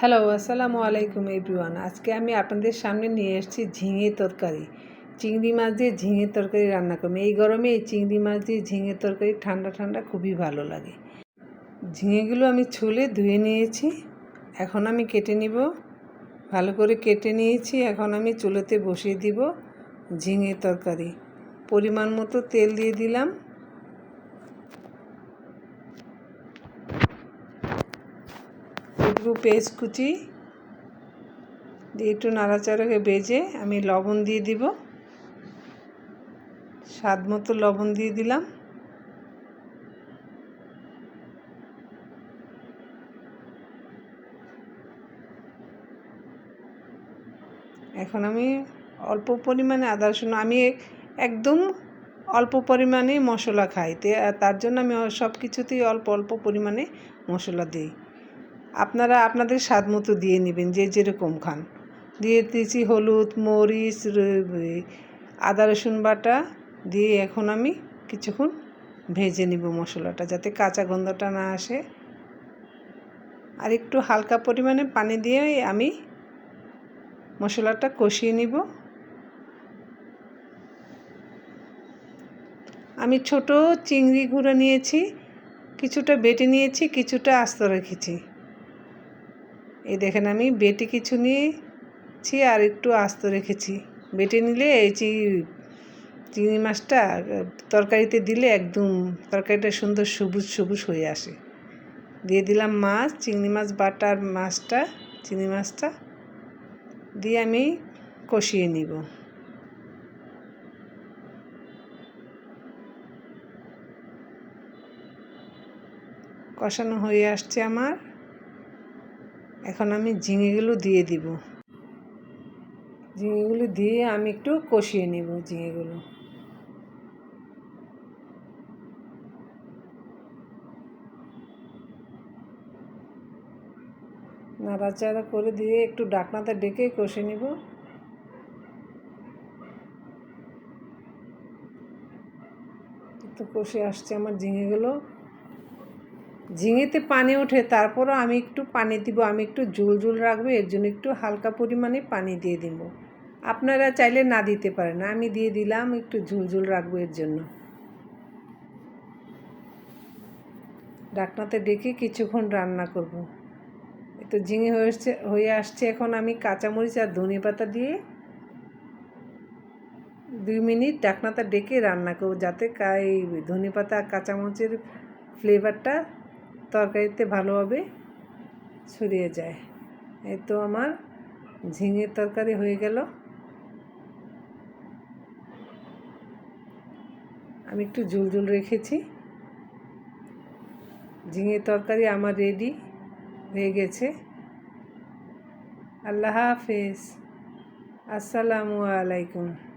Hello, আসসালামু আলাইকুম everyone. আজকে আমি আপনাদের সামনে নিয়ে এসেছি ঝিঙে তরকারি। চিংড়ি মাছ দিয়ে ঝিঙে তরকারি রান্না করব। এই গরমে এই চিংড়ি মাছ দিয়ে ঝিঙে তরকারি ঠান্ডা ঠান্ডা খুবই ভালো লাগে। ঝিঙেগুলো আমি ছুলে ধুয়ে নিয়েছি। এখন আমি কেটে নিব। ভালো করে কেটে নিয়েছি। এখন আমি চুলোতে বসিয়ে দিব ঝিঙে তরকারি। পরিমাণ মতো তেল দিয়ে দিলাম। একটু পেস্ট কুচি দিয়ে একটু নাড়াচাড়াকে বেজে আমি লবণ দিয়ে দিব। স্বাদ মতো লবণ দিয়ে দিলাম। এখন আমি অল্প পরিমাণে আদা, রসুন, আমি একদম অল্প পরিমাণে মশলা খাই। তার জন্য আমি সব কিছুতেই অল্প অল্প পরিমাণে মশলা দিই। আপনারা আপনাদের স্বাদ মতো দিয়ে নেবেন, যে যেরকম খান। দিয়ে দিয়েছি হলুদ, মরিচ আদা, রসুন বাটা, দিয়ে এখন আমি কিছুক্ষণ ভেজে নিব মশলাটা যাতে কাঁচা গন্ধটা না আসে। আর একটু হালকা পরিমাণে পানি দিয়ে আমি মশলাটা কষিয়ে নিব। আমি ছোট চিংড়ি গুঁড়ো নিয়েছি, কিছুটা বেটে নিয়েছি, কিছুটা আস্ত রেখেছি। এই দেখেন আমি বেটে কিছু নিয়েছি আর একটু আস্ত রেখেছি। বেটে নিলে এই চি চিংড়ি মাছটা, তরকারিতে দিলে একদম তরকারিটা সুন্দর সবুজ সবুজ হয়ে আসে। দিয়ে দিলাম মাছ, চিংড়ি মাছ, বাটার মাছটা, চিংড়ি মাছটা দিয়ে আমি কষিয়ে নিব। কষানো হয়ে আসছে আমার। এখন আমি ঝিঙেগুলো দিয়ে দিব। ঝিঙেগুলো দিয়ে আমি একটু কষিয়ে নিব ঝিঙেগুলো। নাড়াচাড়া করে দিয়ে একটু ডাকনাতে ডেকে কষে নিব। তো কষে আসছে আমার ঝিঙেগুলো। ঝিঙেতে পানি ওঠে, তারপরও আমি একটু পানি দিব, আমি একটু ঝুল ঝুল রাখব, এর জন্য একটু হালকা পরিমাণে পানি দিয়ে দিব আপনারা চাইলে না দিতে পারেন, আমি দিয়ে দিলাম, একটু ঝুল ঝুল রাখব এর জন্য ডাকনাতে ডেকে কিছুক্ষণ রান্না করব। তো ঝিঙে হয়েছে, হয়ে আসছে, এখন আমি কাঁচামরিচ আর ধনে পাতা দিয়ে দুই মিনিট ডাকনাটা ডেকে রান্না করব, যাতে এই ধনে পাতা আর কাঁচামরিচের ফ্লেভারটা তরকারিতে ভালোভাবে ছড়িয়ে যায়। এই তো আমার ঝিঙের তরকারি হয়ে গেল। আমি একটু ঝুল ঝুল রেখেছি। ঝিঙের তরকারি আমার রেডি হয়ে গেছে। আল্লাহ হাফেজ। আসসালামু আলাইকুম।